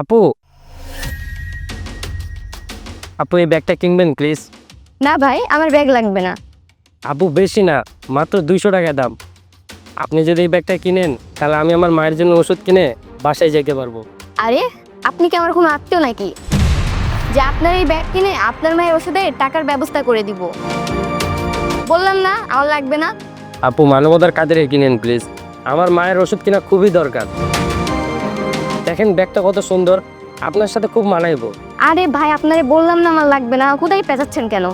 আপু। আপু এই ব্যাগটা কিনবেন প্লিজ না ভাই আমার ব্যাগ লাগবে না। আপু বেশি না মাত্র দুইশো টাকা দাম। আপনি যদি এই ব্যাগটা কিনেন তাহলে আমি আমার মায়ের জন্য ওষুধ কিনে বাসায় যেতে পারব। আরে আপনি কি আমার কোনো আত্মীয় নাকি? যে আপনার এই ব্যাগ কিনে আপনার মায়ের ওষুধে টাকার ব্যবস্থা করে দিব। বললাম না আমার লাগবে না। আপু মানবতার কাদের কিনেন প্লিজ আমার মায়ের ওষুধ কিনা খুবই দরকার। দেখেন ব্যাগটা কত সুন্দর। আপনার সাথে খুব মানাইবো। আরে ভাই আপনারে বললাম না আমার লাগবে না। কোথায় পেঁচাচ্ছেন কেন?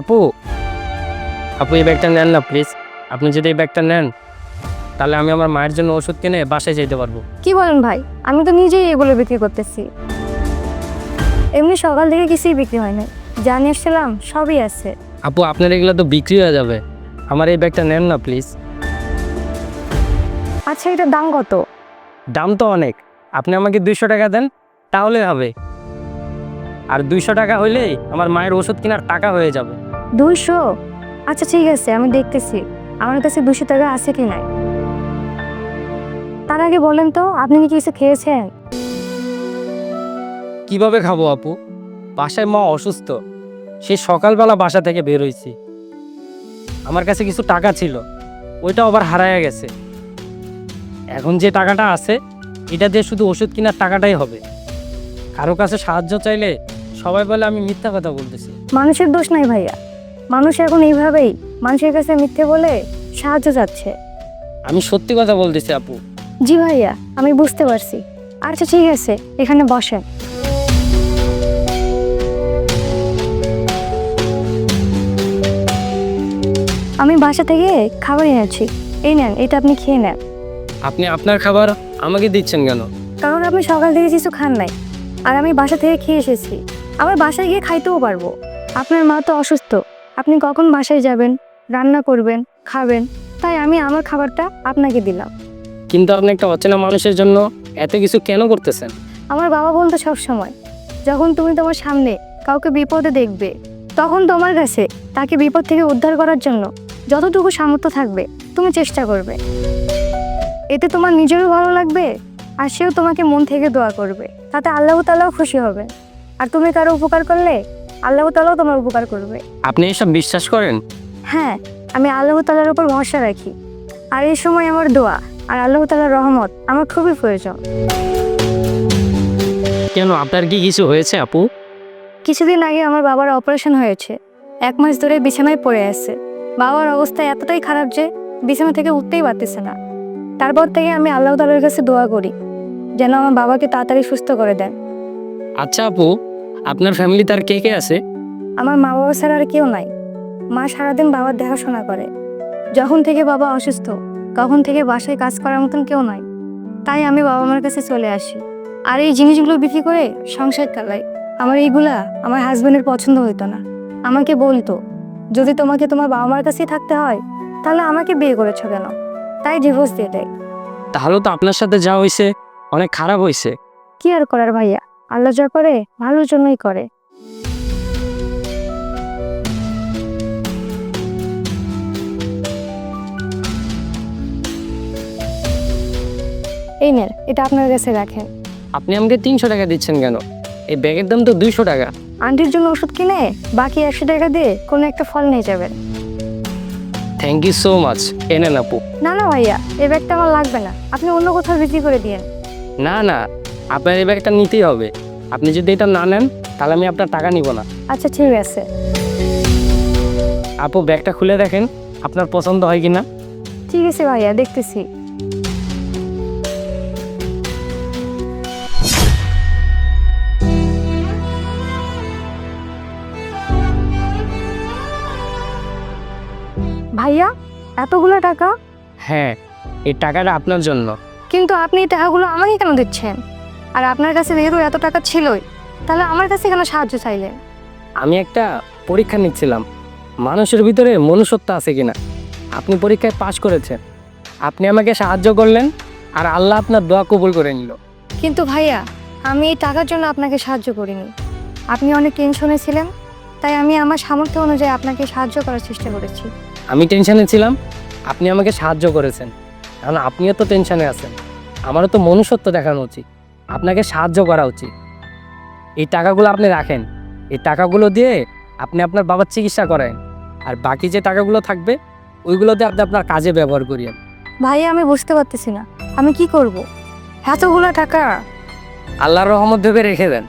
আপু আপু এই ব্যাগটা নেন না প্লিজ আপনি যদি এই ব্যাগটা নেন তাহলে আমি আমার মায়ের জন্য ওষুধ কিনে বাসায় যেতে পারব। কি বলেন ভাই? আমি তো নিজেই এগুলো বিক্রি করতেছি। এমনি সকাল থেকে কিছুই বিক্রি হয় না জানিয়ে এসেছিলাম সবই আছে। আপু আপনার এগুলো তো বিক্রি হয়ে যাবে। আমার এই ব্যাগটা নেন না প্লিজ আচ্ছা এটার দাম কত? দাম তো অনেক। আপনি আমাকে দুইশো টাকা দেন তাহলে হবে। আর দুইশো টাকা হইলেই আমার মায়ের ওষুধ কেনার টাকা হয়ে যাবে। দুইশো? আচ্ছা ঠিক আছে আমি দেখতেছি। আমার কাছে দুশো টাকা আছে কি নাই? তার আগে বলেন তো আপনি কি কিছু খেয়েছেন? কীভাবে খাব আপু? বাসায় মা অসুস্থ। সে সকালবেলা বাসা থেকে বের হয়েছি আমার কাছে কিছু টাকা ছিল। ওইটা আবার হারায়া গেছে। এখন যে টাকাটা আছে এটা দিয়ে শুধু ওষুধ কেনার টাকাটাই হবে। কারও কাছে সাহায্য চাইলে সবাই বলে আমি মিথ্যা কথা বলতেছি। মানুষের দোষ নাই ভাইয়া। মানুষ এখন এইভাবেই মানুষের কাছে মিথ্যে বলে সাহায্য চাচ্ছে। আমি সত্যি কথা বলতেছি আপু। জি ভাইয়া আমি বুঝতে পারছি। আচ্ছা ঠিক আছে এখানে বসেন। আমি বাসা থেকে খাবার এনেছি এই নেন এটা আপনি খেয়ে নেন। আপনি আপনার খাবার আমাকে দিচ্ছেন কেন? কারণ আপনি সকাল থেকে কিছু খান নাই। আর আমি বাসা থেকে খেয়ে এসেছি। আবার বাসায় গিয়ে খাইতেও পারব। আপনার মা তো অসুস্থ। আপনি কখন বাসায় যাবেন রান্না করবেন খাবেন তাই আমি আমার খাবারটা আপনাকে দিলাম। কিন্তু আপনি একটা অচেনা মানুষের জন্য এত কিছু কেন করতেছেন? আমার বাবা বলতো সব সময় যখন তুমি তোমার সামনে কাউকে বিপদে দেখবে তখন তোমার কাছে তাকে বিপদ থেকে উদ্ধার করার জন্য যতটুকু সামর্থ্য থাকবে তুমি চেষ্টা করবে। এতে তোমার নিজেরও ভালো লাগবে আর সেও তোমাকে মন থেকে দোয়া করবে। তাতে আল্লাহ তালাও খুশি হবে। আর তুমি কারও উপকার করলে আল্লাহ তালাও তোমার উপকার করবে। আপনি এসব বিশ্বাস করেন? হ্যাঁ আমি আল্লাহ তালার উপর ভরসা রাখি। আর এই সময় আমার দোয়া আর আল্লাহ তালার রহমত আমার খুবই প্রয়োজন। কেন আপনার কি কিছু হয়েছে আপু? কিছুদিন আগে আমার বাবার অপারেশন হয়েছে। এক মাস ধরে বিছানায় পড়ে আছে। বাবার অবস্থা এতটাই খারাপ যে বিছানা থেকে উঠতেই পারতেছে না। তারপর থেকে আমি আল্লাহ তালার কাছে দোয়া করি যেন আমার বাবাকে তাড়াতাড়ি সুস্থ করে দেন। আচ্ছা আপু আপনার ফ্যামিলি তার কে কে আছে? আমার মা বাবা ছাড়া আর কেউ নাই। মা সারাদিন বাবার দেখাশোনা করে। যখন থেকে বাবা অসুস্থ তখন থেকে বাসায় কাজ করার মতন কেউ নাই। তাই আমি বাবা মার কাছে চলে আসি। আর এই জিনিসগুলো বিক্রি করে সংসার চালাই। আমার এইগুলা আমার হাজব্যান্ডের পছন্দ হইতো না। আমাকে বলতো যদি তোমাকে তোমার বাবা মার কাছেই থাকতে হয় তাহলে আমাকে বিয়ে করেছ কেন? তাই ডিভোর্স দিয়ে দেয়। তাহলে তো আপনার সাথে যা হয়েছে অনেক খারাপ হয়েছে কি আর করার ভাইয়া? আল্লাহ যা করে ভালোর জন্যই করে। এই নেন এটা আপনার কাছে রাখেন। আপনি আমাকে তিনশো টাকা দিচ্ছেন কেন? এই ব্যাগের দাম তো দুইশো টাকা। আন্টির জন্য ওষুধ কিনে বাকি একশো টাকা দিয়ে কোনো একটা ফল নিয়ে যাবেন। থ্যাংক ইউ সো মাচ এনে আপু। না না ভাইয়া এই ব্যাগটা আমার লাগবে না। আপনি অন্য কোথাও বিক্রি করে দিয়েন। না না আপনার এই ব্যাগটা নিতেই হবে। আপনি যদি এটা না নেন তাহলে আমি আপনার টাকা নিব না। আচ্ছা ঠিক আছে। আপু ব্যাগটা খুলে দেখেন আপনার পছন্দ হয় কি না ঠিক আছে ভাইয়া দেখতেছি। ভাইয়া এতগুলো টাকা? হ্যাঁ এই টাকাটা আপনার জন্য। কিন্তু আপনি এই টাকাগুলো আমাকে কেন দিচ্ছেন? আর আপনার কাছে যেহেতু এত টাকা ছিলই তাহলে আমার কাছে কেন সাহায্য চাইলেন? আমি একটা পরীক্ষা নিচ্ছিলাম। মানুষের ভিতরে মনুষ্যত্ব আছে কিনা? আপনি পরীক্ষায় পাশ করেছেন। আপনি আমাকে সাহায্য করলেন আর আল্লাহ আপনার দোয়া কবুল করে নিল। কিন্তু ভাইয়া আমি এই টাকার জন্য আপনাকে সাহায্য করিনি। আপনি অনেক টেনশনে ছিলেন তাই আমি আমার সামর্থ্য অনুযায়ী আপনাকে সাহায্য করার চেষ্টা করেছি। আমি টেনশানে ছিলাম আপনি আমাকে সাহায্য করেছেন। কারণ আপনিও তো টেনশানে আছেন। আমারও তো মনুষ্যত্ব দেখানো উচিত। আপনাকে সাহায্য করা উচিত। এই টাকাগুলো আপনি রাখেন। এই টাকাগুলো দিয়ে আপনি আপনার বাবার চিকিৎসা করেন। আর বাকি যে টাকাগুলো থাকবে ওইগুলো দিয়ে আপনি আপনার কাজে ব্যবহার করিয়েন। ভাই আমি বুঝতে পারতেছি না। আমি কি করব? এতগুলো টাকা। আল্লাহর রহমত ভেবে রেখে দেন।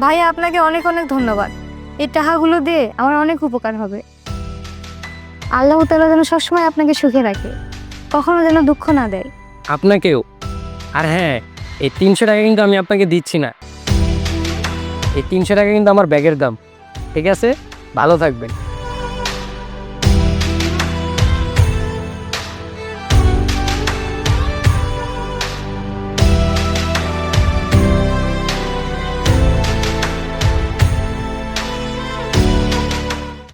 ভাই আপনাকে অনেক অনেক ধন্যবাদ। এই টাকাগুলো দিয়ে আমার অনেক উপকার হবে। আল্লাহ তালা যেন সবসময় আপনাকে সুখে রাখে, কখনো যেন দুঃখ না দেয়। আপনাকেও? আর হ্যাঁ এই তিনশো টাকা কিন্তু আমি আপনাকে দিচ্ছি না। এই তিনশো টাকা কিন্তু আমার ব্যাগের দাম। ঠিক আছে? ভালো থাকবেন।